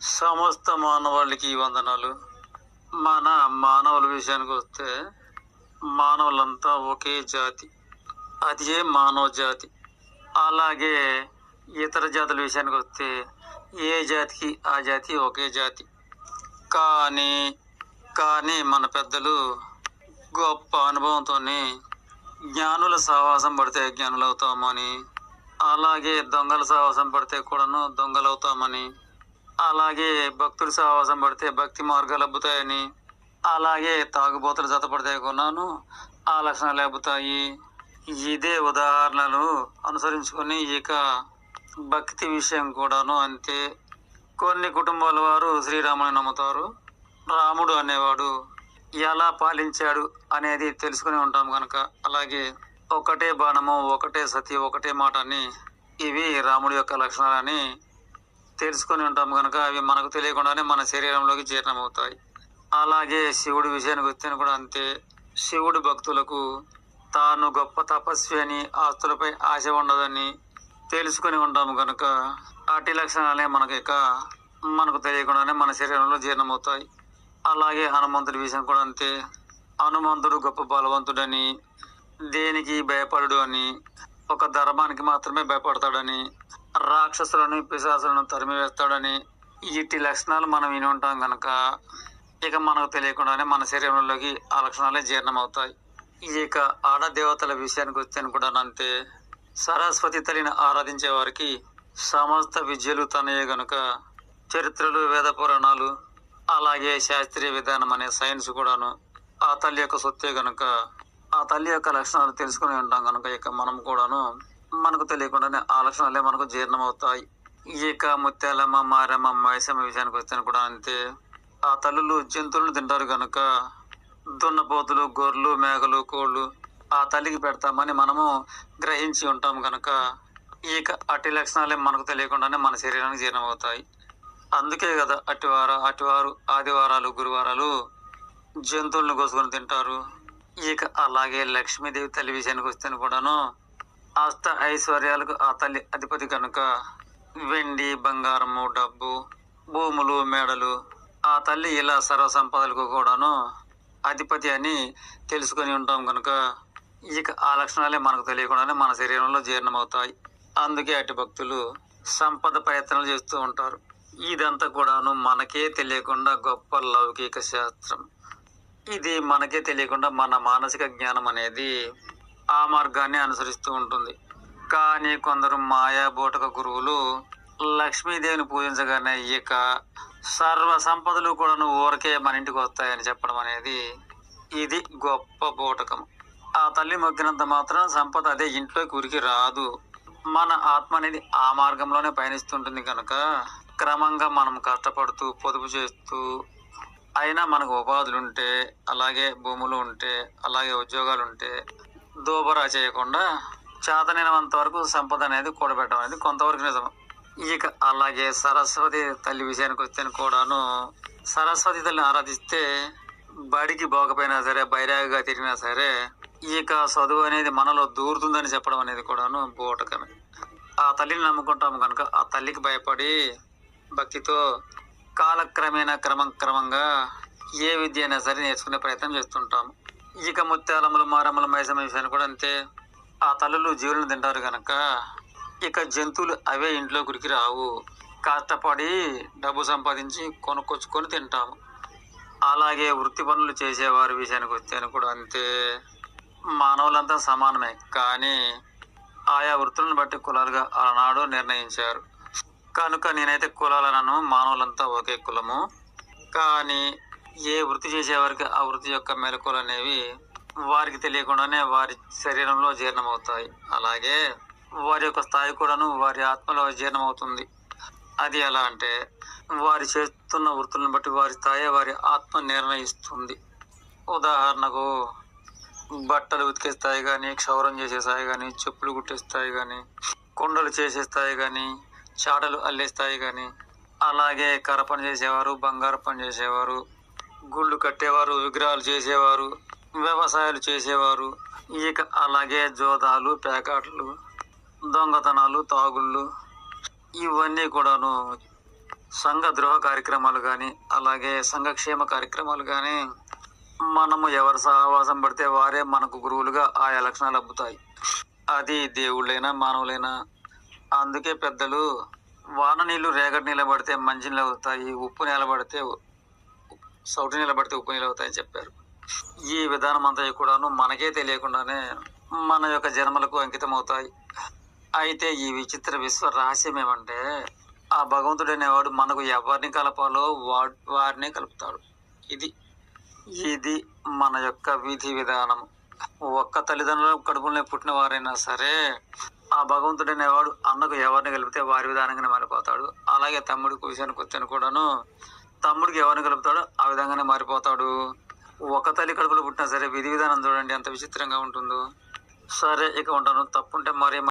సమస్త మానవాళికి వందనాలు. మన మానవుల విషయానికి వస్తే మానవులంతా ఒకే జాతి. అదే మానవ జాతి. అలాగే ఇతర జాతుల విషయానికి వస్తే ఏ జాతికి ఆ జాతి ఒకే జాతి. కానీ కానీ మన పెద్దలు గొప్ప అనుభవంతోనే జ్ఞానుల సహవాసం పడితే జ్ఞానులు అవుతామని అలాగే దొంగల సహవాసం పడితే కూడాను దొంగలు అవుతామని అలాగే భక్తుడి సహవాసం పడితే భక్తి మార్గాలు అబ్బుతాయని అలాగే తాగుబోతులు జతపడితే కొన్నాను. ఆ లక్షణాలు అబ్బుతాయి. ఇదే ఉదాహరణలు అనుసరించుకొని ఇక భక్తి విషయం కూడాను అంతే. కొన్ని కుటుంబాల వారు శ్రీరాముని నమ్ముతారు. రాముడు అనేవాడు ఎలా పాలించాడు అనేది తెలుసుకుని ఉంటాం కనుక అలాగే ఒకటే బాణము ఒకటే సతి ఒకటే మాట అని ఇవి రాముడి యొక్క లక్షణాలని తెలుసుకొని ఉంటాం కనుక అవి మనకు తెలియకుండానే మన శరీరంలోకి జీర్ణమవుతాయి. అలాగే శివుడి విషయానికి వచ్చిన కూడా అంతే. శివుడు భక్తులకు తాను గొప్ప తపస్వి అని ఆస్తులపై ఆశ ఉండదని తెలుసుకొని ఉంటాము కనుక ఆటి లక్షణాలే మనకి ఇక మనకు తెలియకుండానే మన శరీరంలో జీర్ణమవుతాయి. అలాగే హనుమంతుడి విషయం కూడా అంతే. హనుమంతుడు గొప్ప బలవంతుడని దేనికి భయపడడు అని ఒక ధర్మానికి మాత్రమే భయపడతాడని రాక్షసులను పిశాసులను తరిమివేస్తాడని ఇట్టి లక్షణాలు మనం విని ఉంటాం కనుక ఇక మనకు తెలియకుండానే మన శరీరంలోకి ఆ లక్షణాలే జీర్ణమవుతాయి. ఇక ఆడదేవతల విషయానికి వచ్చాను కూడా అంతే. సరస్వతి తల్లిని ఆరాధించే వారికి సమస్త విద్యలు తనయే గనుక చరిత్రలు వేద పురాణాలు అలాగే శాస్త్రీయ విధానం అనే సైన్స్ కూడాను ఆ తల్లి యొక్క సొత్తే గనుక ఆ తల్లి యొక్క లక్షణాలు తెలుసుకుని ఉంటాం కనుక ఇక మనం కూడాను మనకు తెలియకుండానే ఆలోచనలే మనకు జీర్ణమవుతాయి. ఇక ముత్యాలమ్మ మారమ్మ మైసమ్మ విషయానికి వస్తే కూడా అంతే. ఆ తల్లులు జంతువులను తింటారు కనుక దున్నపోతులు గొర్రెలు మేకలు కోళ్ళు ఆ తల్లికి పెడతామని మనము గ్రహించి ఉంటాం కనుక ఇక అట్టి లక్షణాలే మనకు తెలియకుండానే మన శరీరానికి జీర్ణమవుతాయి. అందుకే కదా అటివార అటివారు ఆదివారాలు గురువారాలు జంతువులను కోసుకొని తింటారు. ఇక అలాగే లక్ష్మీదేవి తల్లి విషయానికి వస్తే కూడాను అష్ట ఐశ్వర్యాలకు ఆ తల్లి అధిపతి కనుక. వెండి బంగారము డబ్బు భూములు మేడలు ఆ తల్లి ఇలా సర్వ సంపదలకు కూడాను అధిపతి అని తెలుసుకొని ఉంటాం కనుక. ఇక ఆ లక్షణాలే మనకు తెలియకుండానే మన శరీరంలో జీర్ణమవుతాయి. అందుకే అటు భక్తులు సంపద ప్రయత్నాలు చేస్తూ ఉంటారు. ఇదంతా కూడాను మనకే తెలియకుండా గొప్ప లౌకిక శాస్త్రం. ఇది మనకే తెలియకుండా మన మానసిక జ్ఞానం అనేది ఆ మార్గాన్ని అనుసరిస్తూ ఉంటుంది. కానీ కొందరు మాయాబోటక గురువులు లక్ష్మీదేవిని పూజించగానే ఇక సర్వ సంపదలు కూడా ఊరకే మన ఇంటికి వస్తాయని చెప్పడం అనేది ఇది గొప్ప బోటకం. ఆ తల్లి మొక్కినంత మాత్రం సంపద అదే ఇంట్లోకి ఉరికి రాదు. మన ఆత్మ అనేది ఆ మార్గంలోనే పయనిస్తుంటుంది కనుక క్రమంగా మనం కష్టపడుతూ పొదుపు చేస్తూ అయినా మనకు ఉపాధులు ఉంటే అలాగే భూములు ఉంటే అలాగే ఉద్యోగాలు ఉంటే దోబరా చేయకుండా చేతనైనంత వరకు సంపద అనేది కూడబెట్టడం అనేది కొంతవరకు నిజం. ఇక అలాగే సరస్వతి తల్లి విషయానికి వస్తే కూడాను సరస్వతి తల్లిని ఆరాధిస్తే బడికి పోకపోయినా సరే బైరాగిగా తిరిగినా సరే ఇక చదువు అనేది మనలో దూరుతుందని చెప్పడం అనేది కూడాను బోటకమే. ఆ తల్లిని నమ్ముకుంటాము కనుక ఆ తల్లికి భయపడి భక్తితో కాలక్రమేణా క్రమం క్రమంగా ఏ విద్య అయినా సరే నేర్చుకునే ప్రయత్నం చేస్తుంటాము. ఇక ముత్యాలములు మారమ్మలు మైసమ్మ విషయాన్ని కూడా అంతే. ఆ తల్లులు జీవులను తింటారు కనుక ఇక జంతువులు అవే ఇంట్లో గురికి రావు. కష్టపడి డబ్బు సంపాదించి కొనుక్కొచ్చుకొని తింటాము. అలాగే వృత్తి పనులు చేసేవారి విషయానికి వస్తే కూడా అంతే. మానవులంతా సమానమే కానీ ఆయా వృత్తులను బట్టి కులాలుగా ఆనాడు నిర్ణయించారు. కనుక నేనైతే కులాలను మానవులంతా ఒకే కులము. కానీ ఏ వృత్తి చేసేవారికి ఆ వృత్తి యొక్క మెలకువలు అనేవి వారికి తెలియకుండానే వారి శరీరంలో జీర్ణమవుతాయి. అలాగే వారి యొక్క స్థాయి కూడాను వారి ఆత్మలో జీర్ణమవుతుంది. అది ఎలా అంటే వారి చేస్తున్న వృత్తులను బట్టి వారి స్థాయి వారి ఆత్మ నిర్ణయిస్తుంది. ఉదాహరణకు బట్టలు ఉతికే స్థాయి కానీ క్షౌరం చేసే స్థాయి కానీ చెప్పులు కుట్టే స్థాయి కానీ కుండలు చేసే స్థాయి కానీ చాటలు అల్లే స్థాయి కానీ అలాగే కర్ర పని చేసేవారు బంగారు పని చేసేవారు గుళ్ళు కట్టేవారు విగ్రహాలు చేసేవారు వ్యవసాయాలు చేసేవారు. ఇక అలాగే జోదాలు పేకాట్లు దొంగతనాలు తాగుళ్ళు ఇవన్నీ కూడాను సంఘ ద్రోహ కార్యక్రమాలు కానీ అలాగే సంఘక్షేమ కార్యక్రమాలు కానీ మనము ఎవరు సహవాసం పడితే వారే మనకు గురువులుగా ఆయా లక్షణాలు అబ్బుతాయి. అది దేవుళ్ళైనా మానవులైనా. అందుకే పెద్దలు వాన నీళ్ళు రేగడి నిలబడితే మంచి నీళ్ళు అవుతాయి ఉప్పు నిలబడితే సౌటి నిలబడితే ఉప్పు నీళ్ళు చెప్పారు. ఈ విధానం అంతా కూడాను మనకే తెలియకుండానే మన యొక్క జన్మలకు అంకితం అవుతాయి అయితే ఈ విచిత్ర విశ్వ రహస్యం ఏమంటే ఆ భగవంతుడు అనేవాడు మనకు ఎవరిని కలపాలో వా వారినే కలుపుతాడు. ఇది ఇది మన యొక్క విధి విధానం. ఒక్క తల్లిదండ్రుల కడుపులోనే పుట్టిన వారైనా సరే ఆ భగవంతుడు అనేవాడు అన్నకు ఎవరిని కలిపితే వారి విధానంగానే మారిపోతాడు. అలాగే తమ్ముడికి విషయానికి వచ్చాను కూడాను తమ్ముడికి ఎవరిని కలుపుతాడో ఆ విధంగానే మారిపోతాడు. ఒక తల్లి కడుపులో పుట్టినా సరే విధి విధానం చూడండి ఎంత విచిత్రంగా ఉంటుందో. సరే ఇక ఉంటాను. తప్పుంటే మరి